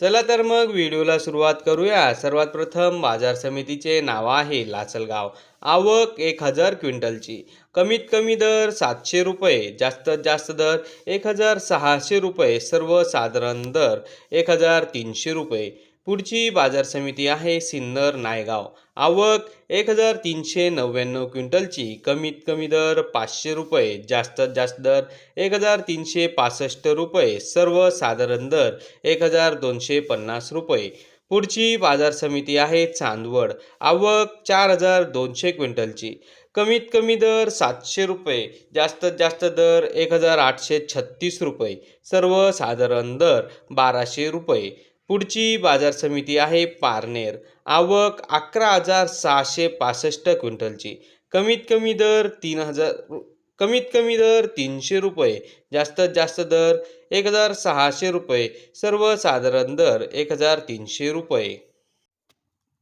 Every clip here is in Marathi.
चला तर मग व्हिडिओला सुरुवात करूया. सर्वात प्रथम बाजार समितीचे नाव आहे लासलगाव. आवक एक हजार क्विंटलची. कमीत कमी दर सातशे रुपये जास्तीत जास्त दर एक हजार सहाशे रुपये सर्वसाधारण दर एक हजार तीनशे रुपये. पुढची बाजार समिती आहे सिन्नर नायगाव. आवक एक हजार तीनशे नव्याण्णव क्विंटलची. कमीत कमी दर पाचशे रुपये जास्तीत जास्त दर एक हजार तीनशे पासष्ट रुपये सर्वसाधारण दर एक हजार दोनशे पन्नास रुपये. पुढची बाजार समिती आहे चांदवड. आवक चार हजार दोनशे क्विंटलची. कमीत कमी दर सातशे रुपये जास्तीत जास्त दर एक हजार आठशे छत्तीस रुपये सर्वसाधारण दर बाराशे रुपये. पुढची बाजार समिती आहे पारनेर. आवक अकरा हजार सहाशे पासष्ट क्विंटलची. कमीत कमी दर तीन हजार कमीत कमी दर तीनशे रुपये जास्तीत जास्त दर एक हजार सहाशे रुपये सर्वसाधारण दर एक हजार तीनशे रुपये.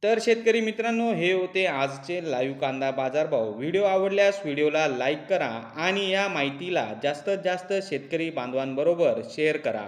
तर शेतकरी मित्रांनो हे होते आजचे लाईव्ह कांदा बाजारभाव. व्हिडिओ आवडल्यास व्हिडिओला लाईक करा आणि या माहितीला जास्तीत जास्त शेतकरी बांधवांबरोबर शेअर करा.